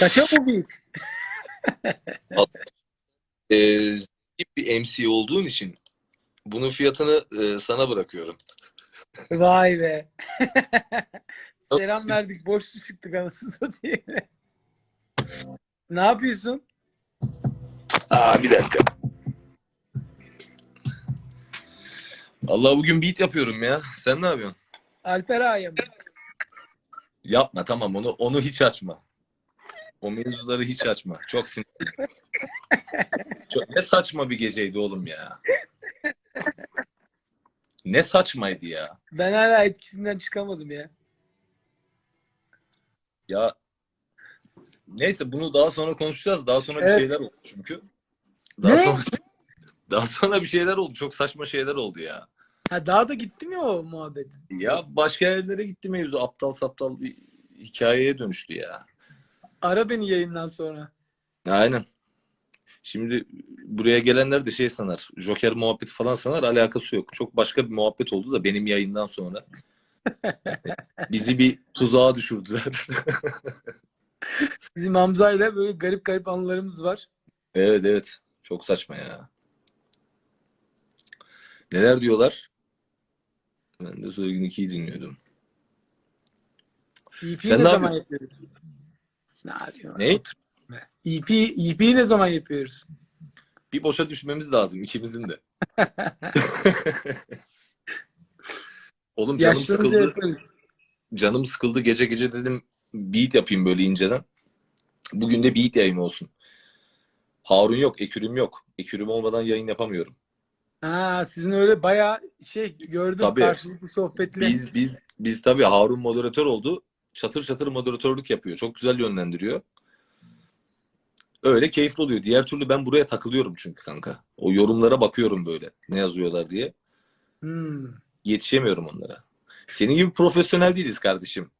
Kaça bu büyük? Zengin bir MC olduğun için bunun fiyatını e, sana bırakıyorum. Vay be. Selam verdik. Boşlu çıktık anasını satayım. ne yapıyorsun? Aa bir dakika. Allah bugün beat yapıyorum ya. Sen ne yapıyorsun? Alper Ağa'ya mı? Yapma tamam onu onu hiç açma. O mevzuları hiç açma. Çok sinirliyim. Çok, ne saçma bir geceydi oğlum ya. Ne saçmaydı ya. Ben hala etkisinden çıkamadım ya. Ya neyse bunu daha sonra konuşacağız. Daha sonra bir Evet. şeyler oldu çünkü. Daha Ne? sonra daha sonra bir şeyler oldu. Çok saçma şeyler oldu ya. Ha daha da gitti mi o muhabbet? Ya başka yerlere gitti mevzu. Aptal saptal bir hikayeye dönüştü ya. Ara beni yayından sonra. Aynen. Şimdi buraya gelenler de şey sanar. Joker muhabbeti falan sanar. Alakası yok. Çok başka bir muhabbet oldu da benim yayından sonra. Bizi bir tuzağa düşürdüler. Bizim Hamza ile böyle garip garip anılarımız var. evet evet. Çok saçma ya. Neler diyorlar? Ben de Soygün 2'yi dinliyordum. EP'yi Sen ne ne zaman yapıyorsun? Ne yapıyorsun? Ne? EP, EP'yi ne zaman yapıyoruz? Bir boşa düşmemiz lazım ikimizin de. Oğlum canım Yaşlanınca sıkıldı. yaparız. Canım sıkıldı. Gece gece dedim beat yapayım böyle inceden. Bugün de beat yayın olsun. Harun yok, ekürüm yok. Ekürüm olmadan yayın yapamıyorum. Ha, sizin öyle bayağı şey gördüm Tabii. karşılıklı sohbetli. Biz biz biz tabii Harun moderatör oldu. Çatır çatır moderatörlük yapıyor. Çok güzel yönlendiriyor. Öyle keyifli oluyor. Diğer türlü ben buraya takılıyorum çünkü kanka. O yorumlara bakıyorum böyle. Ne yazıyorlar diye. Hmm. Yetişemiyorum onlara. Senin gibi profesyonel değiliz kardeşim.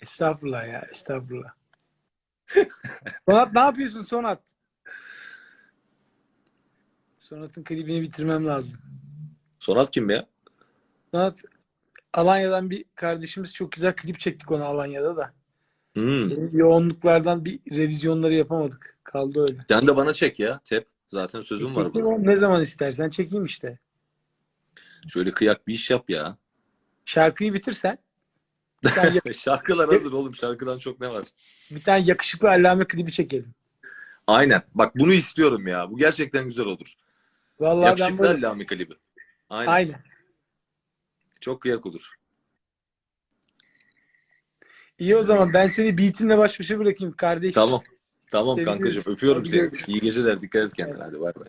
Estağfurullah ya, estağfurullah. Sonat ne yapıyorsun Sonat? Sonat'ın klibini bitirmem lazım. Sonat kim be ya? Sonat Alanya'dan bir kardeşimiz çok güzel klip çektik ona Alanya'da da. Hmm. Benim yoğunluklardan bir revizyonları yapamadık. Kaldı öyle. Sen de bana çek ya. Tep. Zaten sözüm var bana. ne zaman istersen çekeyim işte. Şöyle kıyak bir iş yap ya. Şarkıyı bitirsen Şarkılar hazır oğlum. Şarkıdan çok ne var? bir tane yakışıklı allame klibi çekelim. Aynen. Bak bunu istiyorum ya. Bu gerçekten güzel olur. Vallahi ben Yakışıklı böyle... Allame klibi. Aynen. Aynen. Çok kıyak olur. İyi o zaman ben seni beatinle baş başa bırakayım kardeş. Tamam. Tamam Seviyoruz. kankacığım. Öpüyorum seni. İyi geceler. Dikkat et kendine. Hadi bay bay.